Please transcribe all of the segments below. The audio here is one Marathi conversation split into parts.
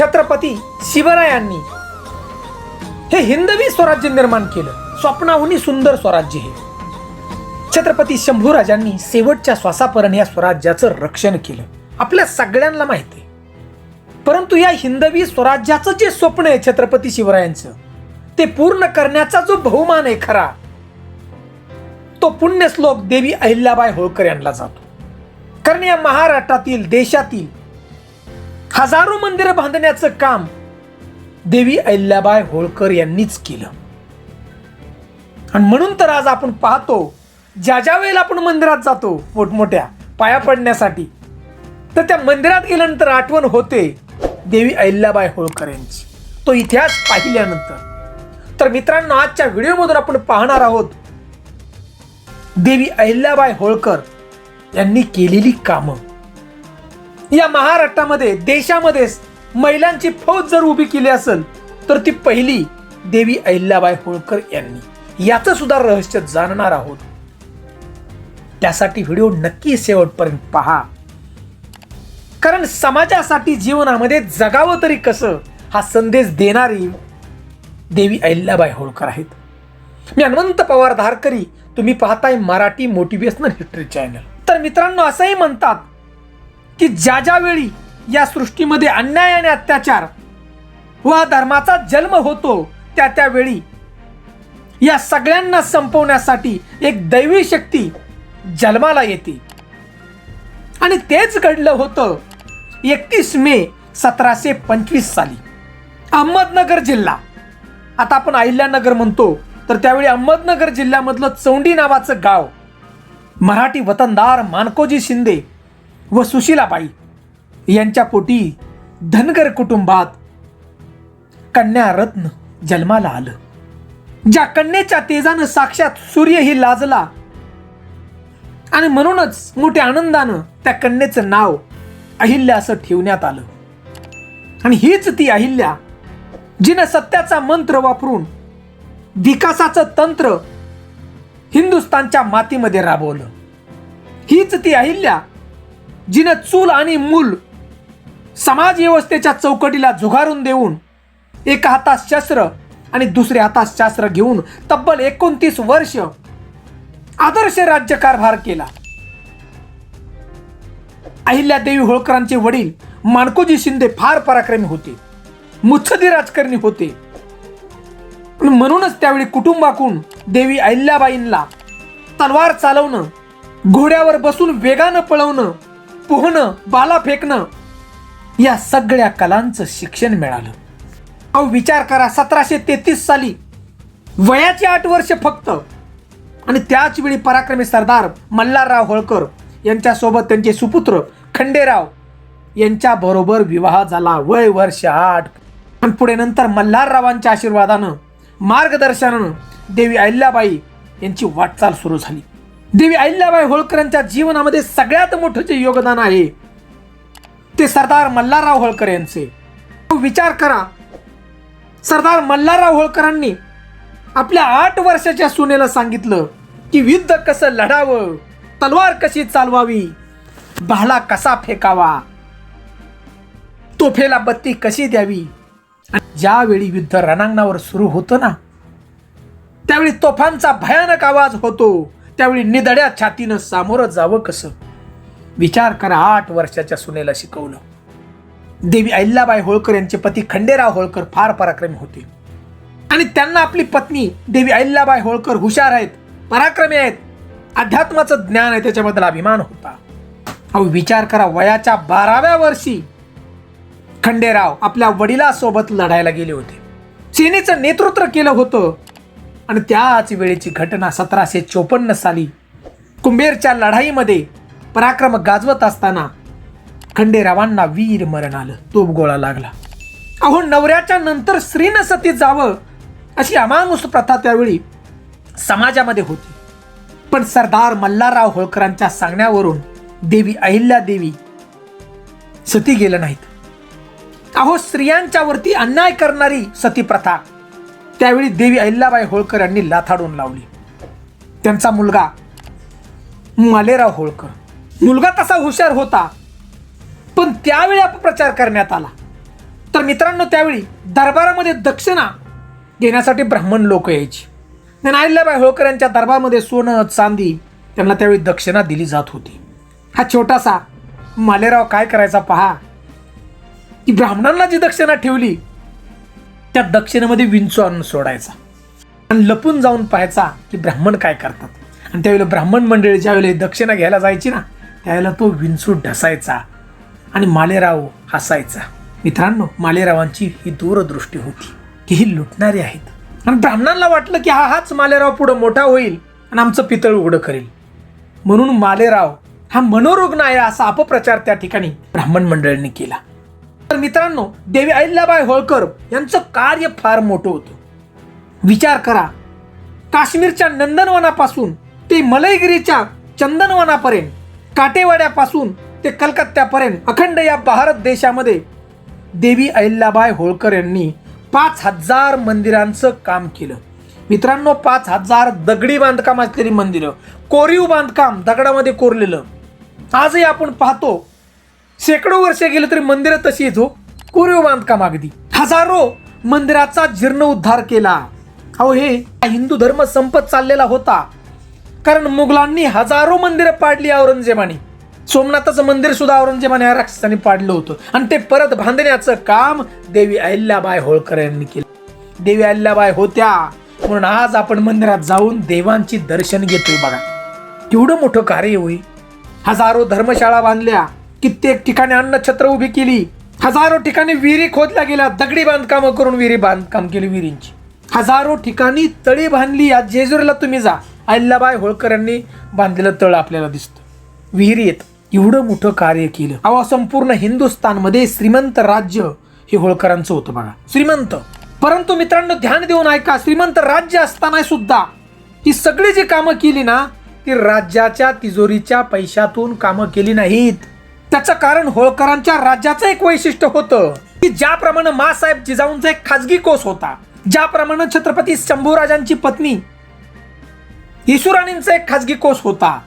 छत्रपती शिवरायांनी हे हिंदवी स्वराज्य निर्माण केलं. स्वप्नाहुनी सुंदर स्वराज्य हे. छत्रपती शंभूराजांनी शेवटच्या श्वासापर्यंत या स्वराज्याचं रक्षण केलं. आपल्या सगळ्यांना माहिती आहे. परंतु या हिंदवी स्वराज्याचं जे स्वप्न आहे छत्रपती शिवरायांचं ते पूर्ण करण्याचा जो बहुमान आहे खरा तो पुण्यश्लोक देवी अहिल्याबाई होळकर यांना जातो. कारण या महाराष्ट्रातील देशातील हजारो मंदिरं बांधण्याचं काम देवी अहिल्याबाई होळकर यांनीच केलं. आणि म्हणून तर आज आपण पाहतो ज्या ज्या वेळेला आपण मंदिरात जातो मोठमोठ्या पाया पडण्यासाठी तर त्या मंदिरात गेल्यानंतर आठवण होते देवी अहिल्याबाई होळकर यांची. तो इतिहास पाहिल्यानंतर. तर मित्रांनो आजच्या व्हिडिओमधून आपण पाहणार आहोत देवी अहिल्याबाई होळकर यांनी केलेली कामं. या महाराष्ट्रामध्ये देशामध्येच महिलांची फौज जर उभी केली असेल तर ती पहिली देवी अहिल्याबाई होळकर यांनी. याचं सुद्धा रहस्य जाणणार आहोत. त्यासाठी व्हिडिओ नक्की शेवटपर्यंत पहा. कारण समाजासाठी जीवनामध्ये जगावं तरी कसं हा संदेश देणारी देवी अहिल्याबाई होळकर आहेत. मी हनुमंत पवार धारकरी तुम्ही पाहताय मराठी मोटिवेशनल हिस्ट्री चॅनल. तर मित्रांनो असंही म्हणतात की ज्या ज्यावेळी या सृष्टीमध्ये अन्याय आणि अत्याचार व धर्माचा जन्म होतो त्या त्यावेळी या सगळ्यांना संपवण्यासाठी एक दैवी शक्ती जन्माला येते. आणि तेच घडलं होतं एकतीस मे सतराशे पंचवीस साली. अहमदनगर जिल्हा. आता आपण अहिल्यानगर म्हणतो तर त्यावेळी अहमदनगर जिल्ह्यामधलं चौंडी नावाचं गाव मराठी वतनदार मानकोजी शिंदे व सुशीलाबाई यांच्या पोटी धनगर कुटुंबात कन्या रत्न जन्माला आलं. ज्या कन्येच्या तेजानं साक्षात सूर्यही लाजला आणि म्हणूनच मोठ्या आनंदानं त्या कन्येचं नाव अहिल्या असं ठेवण्यात आलं. आणि हीच ती अहिल्या जिनं सत्याचा मंत्र वापरून विकासाचं तंत्र हिंदुस्थानच्या मातीमध्ये राबवलं. हीच ती अहिल्या जिनं चूल आणि मूल समाज व्यवस्थेच्या चौकटीला झुगारून देऊन एका हातात शस्त्र आणि दुसऱ्या हातात शास्त्र घेऊन तब्बल एकोणतीस वर्ष आदर्श राज्यकारभार केला. अहिल्यादेवी होळकरांचे वडील माणकोजी शिंदे फार पराक्रमी होते. मुत्सदी राजकारणी होते. म्हणूनच त्यावेळी कुटुंबाकून देवी अहिल्याबाईंना तलवार चालवणं घोड्यावर बसून वेगानं पळवणं पोहणं बाला फेकणं या सगळ्या कलांचं शिक्षण मिळालं. अहो विचार करा सतराशे तेहतीस साली वयाची आठ वर्ष फक्त. आणि त्याच वेळी पराक्रमी सरदार मल्हारराव होळकर यांच्यासोबत त्यांचे सुपुत्र खंडेराव यांच्या बरोबर विवाह झाला. वय वर्ष आठ. आणि पुढे नंतर मल्हाररावांच्या आशीर्वादानं मार्गदर्शनानं देवी अहिल्याबाई यांची वाटचाल सुरू झाली. देवी अहिल्याबाई होळकरांच्या जीवनामध्ये सगळ्यात मोठं जे योगदान आहे ते सरदार मल्हारराव होळकर यांचे. विचार करा. सरदार मल्हारराव होळकरांनी आपल्या आठ वर्षाच्या सुनेला सांगितलं की युद्ध कसं लढावं तलवार कशी चालवावी भाला कसा फेकावा तोफेला बत्ती कशी द्यावी. आणि ज्यावेळी युद्ध रणांगणावर सुरू होतं ना त्यावेळी तोफांचा भयानक आवाज होतो. त्यावेळी निदड्या छातीनं सामोरं जावं कसं? विचार करा आठ वर्षाच्या सुनेला शिकवलं. देवी अहिल्याबाई होळकर यांचे पती खंडेराव होळकर फार पराक्रमी होते. आणि त्यांना आपली पत्नी देवी अहिल्याबाई होळकर हुशार आहेत पराक्रमी आहेत. अध्यात्माचं ज्ञान आहे त्याच्याबद्दल अभिमान होता. अहो विचार करा वयाच्या बाराव्या वर्षी खंडेराव आपल्या वडिलासोबत लढायला गेले होते. सेनेचं नेतृत्व केलं होतं. आणि त्याच वेळेची घटना सतराशे चोपन्न साली कुंभेरच्या लढाईमध्ये पराक्रम गाजवत असताना खंडेरावांना वीर मरण आलं तोप गोळा लागला. अहो नवऱ्याच्या नंतर स्त्रीनं सती जावं अशी अमानुष प्रथा त्यावेळी समाजामध्ये होती. पण सरदार मल्हारराव होळकरांच्या सांगण्यावरून देवी अहिल्या देवी सती गेलं नाहीत. अहो स्त्रियांच्यावरती अन्याय करणारी सती प्रथा त्यावेळी देवी अहिल्याबाई होळकर यांनी लाथाडून लावली. त्यांचा मुलगा मालेराव होळकर. मुलगा तसा हुशार होता पण त्यावेळी अपप्रचार करण्यात आला. तर मित्रांनो त्यावेळी दरबारामध्ये दक्षिणा घेण्यासाठी ब्राह्मण लोक यायची. आणि अहिल्याबाई होळकर यांच्या दरबारामध्ये सोनं चांदी त्यांना त्यावेळी दक्षिणा दिली जात होती. हा छोटासा मालेराव काय करायचा पहा. की ब्राह्मणांना जी दक्षिणा ठेवली त्या दक्षिणेमध्ये विंचू आणून सोडायचा. आणि लपून जाऊन पाहायचा की ब्राह्मण काय करतात. आणि त्यावेळेला ब्राह्मण मंडळी ज्यावेळेला दक्षिणा घ्यायला जायची ना त्यावेळेला तो विंचू ढसायचा आणि मालेराव हसायचा. मित्रांनो मालेरावांची ही दूरदृष्टी होती की ही लुटणारी आहेत. आणि ब्राह्मणांना वाटलं की हा हाच मालेराव पुढं मोठा होईल आणि आमचं पितळ उघडं करेल. म्हणून मालेराव हा मनोरुग्ण आहे असा अपप्रचार त्या ठिकाणी ब्राह्मण मंडळींनी केला. मित्रांनो देवी अहिल्याबाई होळकर यांचं कार्य फार मोठं होतं. विचार करा काश्मीरच्या नंदनवनापासून ते मलयगिरीच्या चंदनवनापर्यंत काटेवाड्यापासून ते कलकत्त्यापर्यंत अखंड या भारत देशामध्ये देवी अहिल्याबाई होळकर यांनी पाच हजार मंदिरांचं काम केलं. मित्रांनो पाच हजार दगडी बांधकाम असलेली मंदिरं कोरीव बांधकाम दगडामध्ये कोरलेलं. आजही आपण पाहतो शेकडो वर्ष गेलं तरी मंदिरं तशीच हो. कोरीव बांधकाम अगदी. हजारो मंदिराचा जीर्णोद्धार केला. अहो हे हिंदू धर्म संपत चाललेला होता. कारण मुघलांनी हजारो मंदिरं पाडली औरंगजेबाने. सोमनाथाचं मंदिर सुद्धा औरंगजेबाने या राक्षसाने पाडलं होतं. आणि ते परत बांधण्याचं काम देवी अहिल्याबाई होळकर यांनी केलं. देवी अहिल्याबाई होत्या. म्हणून आज आपण मंदिरात जाऊन देवांची दर्शन घेतोय बघा. केवढं मोठं कार्य होई हजारो धर्मशाळा बांधल्या. कित्येक ठिकाणी अन्नछत्र उभी केली. हजारो ठिकाणी विहिरी खोदल्या गेल्या. दगडी बांधकाम करून विहिरी बांधकाम केली विहिरींची. हजारो ठिकाणी तळी बांधली. या जेजुरीला तुम्ही जा. अहिल्याबाई होळकर यांनी बांधलेलं तळ आपल्याला दिसतं. विहिरी येत. एवढं मोठं कार्य केलं. अहो संपूर्ण हिंदुस्थानमध्ये श्रीमंत राज्य हे होळकरांचं होतं बघा. श्रीमंत. परंतु मित्रांनो ध्यान देऊन ऐका. श्रीमंत राज्य असताना सुद्धा ही सगळी जी कामं केली ना ती राज्याच्या तिजोरीच्या पैशातून कामं केली नाहीत. त्याचं कारण होळकरांच्या राज्याचं एक वैशिष्ट्य होतं की ज्याप्रमाणे मासाहेब जिजाऊंचा एक खाजगी कोस होता ज्याप्रमाणे छत्रपती शंभूराजांची पत्नी येशुराणींचा एक खाजगी कोस होता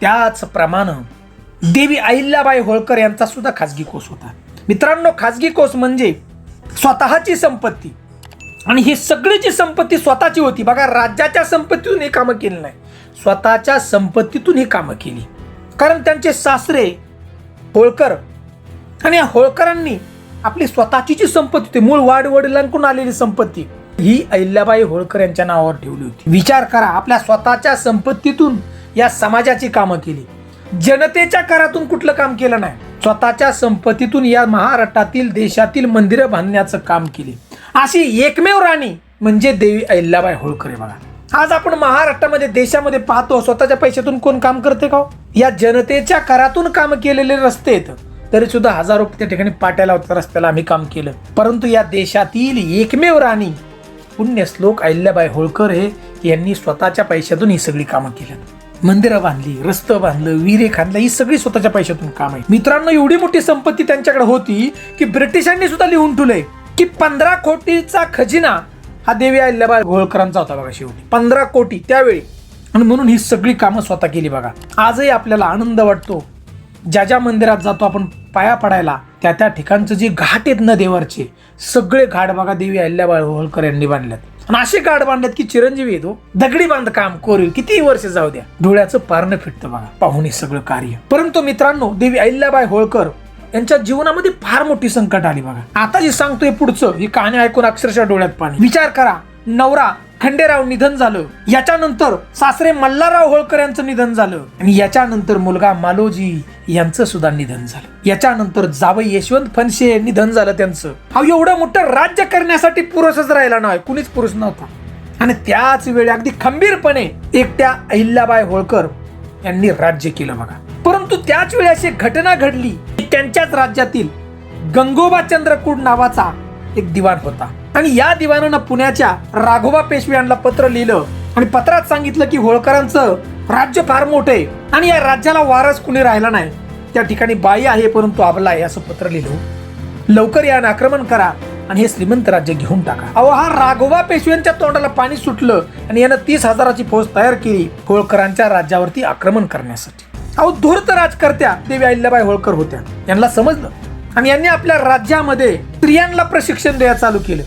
त्याचप्रमाणे देवी अहिल्याबाई होळकर यांचा सुद्धा खाजगी कोस होता. मित्रांनो खाजगी कोस म्हणजे स्वतःची संपत्ती. आणि ही सगळी जी संपत्ती स्वतःची होती बघा राज्याच्या संपत्तीतून ही कामं केली नाही स्वतःच्या संपत्तीतून ही कामं केली. कारण त्यांचे सासरे होळकर. आणि या होळकरांनी आपली स्वतःची जी संपत्ती होती. मूळ वाडवडिलांकडून आलेली संपत्ती. ही अहिल्याबाई होळकर यांच्या नावावर ठेवली होती. विचार करा आपल्या स्वतःच्या संपत्तीतून या समाजाची कामं केली. जनतेच्या करातून कुठलं काम केलं नाही. स्वतःच्या संपत्तीतून या महाराष्ट्रातील देशातील मंदिरं बांधण्याचं काम केले. अशी एकमेव राणी म्हणजे देवी अहिल्याबाई होळकर बघा. आज आपण महाराष्ट्रामध्ये देशामध्ये पाहतो स्वतःच्या पैशातून कोण काम करते का हो? या जनतेच्या करातून काम केलेले रस्ते आहेत. तरी सुद्धा हजारो त्या ठिकाणी पाट्याला होत्या रस्त्याला आम्ही काम केलं. परंतु या देशातील एकमेव राणी पुण्य श्लोक अहिल्याबाई होळकर हे यांनी स्वतःच्या पैशातून ही सगळी कामं केली. मंदिरं बांधली रस्तं बांधलं विहिरे खांदलं ही सगळी स्वतःच्या पैशातून काम आहे मित्रांनो एवढी मोठी संपत्ती त्यांच्याकडे होती की ब्रिटिशांनी सुद्धा लिहून ठेवलंय की पंधरा कोटीचा खजिना हा देवी अहिल्याबाई होळकरांचा होता बघा शेवटी. पंधरा कोटी त्यावेळी. आणि म्हणून ही सगळी कामं स्वतः केली बघा. आजही आपल्याला आनंद वाटतो. ज्या ज्या मंदिरात जातो आपण पाया पडायला त्या त्या ठिकाणचं जे घाट आहेत ना देवारचे सगळे घाट बघा देवी अहिल्याबाई होळकर यांनी बांधल्यात आणि असे घाट बांधल्यात की चिरंजीवी येतो दगडी बांधकाम कोरीव किती वर्ष जाऊ द्या. डोळ्याचं पारणं फिटतं बघा. पाहुणे सगळं कार्य. परंतु मित्रांनो देवी अहिल्याबाई होळकर यांच्या जीवनामध्ये फार मोठी संकट आली बघा. आता जे सांगतोय पुढचं ही कहाणी ऐकून अक्षरशः डोळ्यात पाणी. विचार करा नवरा खंडेराव निधन झालं. याच्यानंतर सासरे मल्हारराव होळकर यांचं निधन झालं. आणि याच्यानंतर मुलगा मालोजी यांचं सुद्धा निधन झालं. याच्यानंतर जावई यशवंत फनशे निधन झालं त्यांचं. हा एवढं मोठं राज्य करण्यासाठी पुरुषच राहिला नाही. कुणीच पुरुष नव्हता. आणि त्याच वेळी अगदी खंबीरपणे एकट्या अहिल्याबाई होळकर यांनी राज्य केलं बघा. परंतु त्याच वेळी अशी घटना घडली. त्यांच्याच राज्यातील गंगोबा चंद्रकूड नावाचा एक दिवाण होता. आणि या दिवाणानं पुण्याच्या राघोबा पेशवे यांना पत्र लिहिलं आणि पत्रात सांगितलं की होळकरांचं राज्य फार मोठं आहे आणि या राज्याला वारस कुणी राहिला नाही. त्या ठिकाणी बाई आहे परंतु आबला आहे असं पत्र लिहिलं. लवकर यानं आक्रमण करा आणि हे श्रीमंत राज्य घेऊन टाका. अहो हा राघोबा पेशव्यांच्या तोंडाला पाणी सुटलं आणि यानं तीस हजाराची फौज तयार केली होळकरांच्या राज्यावरती आक्रमण करण्यासाठी. अहो धूर्त राजकर्त्या देवी अहिल्याबाई होळकर होत्या. यांना समजलं. आणि यांनी आपल्या राज्यामध्ये स्त्रियांना प्रशिक्षण द्यायला चालू केलं.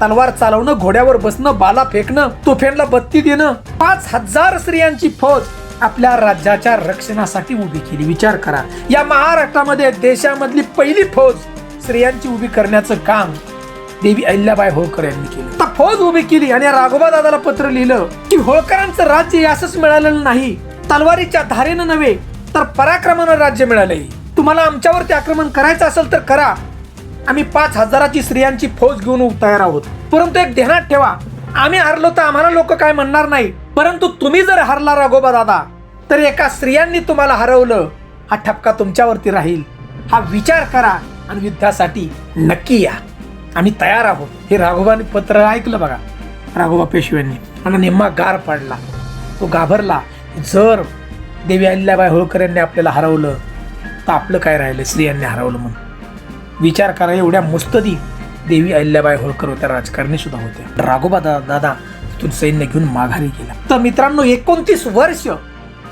तलवार चालवणं घोड्यावर बसणं बाला फेकणं तोफ्यांना बत्ती देणं पाच हजार स्त्रियांची फौज आपल्या राज्याच्या रक्षणासाठी उभी केली. विचार करा. या महाराष्ट्रामध्ये देशामधली पहिली फौज स्त्रियांची उभी करण्याचं काम देवी अहिल्याबाई होळकर यांनी केलं. फौज उभी केली आणि राघोबा दादाला पत्र लिहिलं की होळकरांचं राज्य असंच मिळालेलं नाही. तलवारीच्या धारेनं नव्हे तर पराक्रमानं राज्य मिळाले तुम्हाला आमच्यावरती आक्रमण करायचं असेल तर करा. आम्ही पाच हजाराची स्त्रियांची फौज घेऊन तयार आहोत. परंतु एक ध्यानात ठेवा आम्ही हरलो तर आम्हाला लोक काय म्हणणार नाही. परंतु तुम्ही जर हरला राघोबा दादा तर एका स्त्रियांनी तुम्हाला हरवलं हा ठपका तुमच्यावरती राहील. हा विचार करा आणि युद्धासाठी नक्की या. आम्ही तयार आहोत. हे राघोबाने पत्र ऐकलं बघा. राघोबा पेशव्यांनी. आणि निम्मा गार पडला. तो घाबरला. जर देवी अहिल्याबाई होळकर यांनी आपल्याला हरवलं तर आपलं काय राहिलं? स्त्रियांनी हरवलं म्हणून. विचार करा एवढ्या मुस्तदी देवी अहिल्याबाई होळकर होत्या राजकारणी सुद्धा होत्या. राघोबा दा दादा तिथून सैन्य घेऊन माघारी गेला. तर मित्रांनो एकोणतीस वर्ष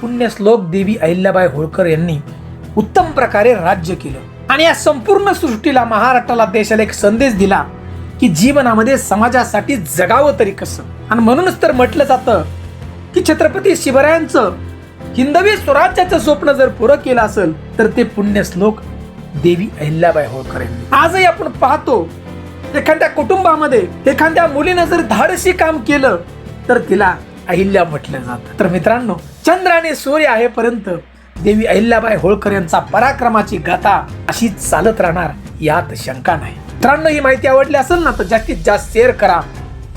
पुण्य श्लोक देवी अहिल्याबाई होळकर यांनी उत्तम प्रकारे राज्य केलं. आणि या संपूर्ण सृष्टीला महाराष्ट्राला देशाला एक संदेश दिला की जीवनामध्ये समाजासाठी जगावं तरी कसं? आणि म्हणूनच तर म्हटलं जातं की छत्रपती शिवरायांचं हिंदवी स्वराज्याचं स्वप्न जर पुरं केलं असेल तर ते पुण्य श्लोक देवी अहिल्याबाई होळकर यांनी आजही आपण पाहतो एखाद्या कुटुंबामध्ये एखाद्या मुलीनं जर धाडसी काम केलं तर तिला अहिल्या म्हटलं जातं. तर मित्रांनो चंद्र आणि सूर्य आहेपर्यंत देवी अहिल्याबाई होळकर यांचा पराक्रमाची गाथा अशीच चालत राहणार यात शंका नाही. मित्रांनो ही माहिती आवडली असेल ना तर जास्तीत जास्त शेअर करा.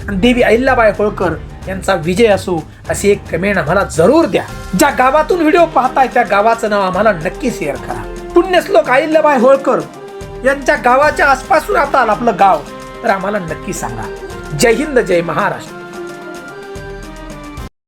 आणि देवी अहिल्याबाई होळकर यांचा विजय असो अशी एक कमेंट आम्हाला जरूर द्या. ज्या गावातून व्हिडिओ पाहताय त्या गावाचं नाव आम्हाला नक्की शेअर करा. पुण्यश्लोक अहिल्याबाई होळकर यांच्या गावाच्या आसपासून आता आपलं गाव. तर आम्हाला नक्की सांगा. जय हिंद जय महाराष्ट्र.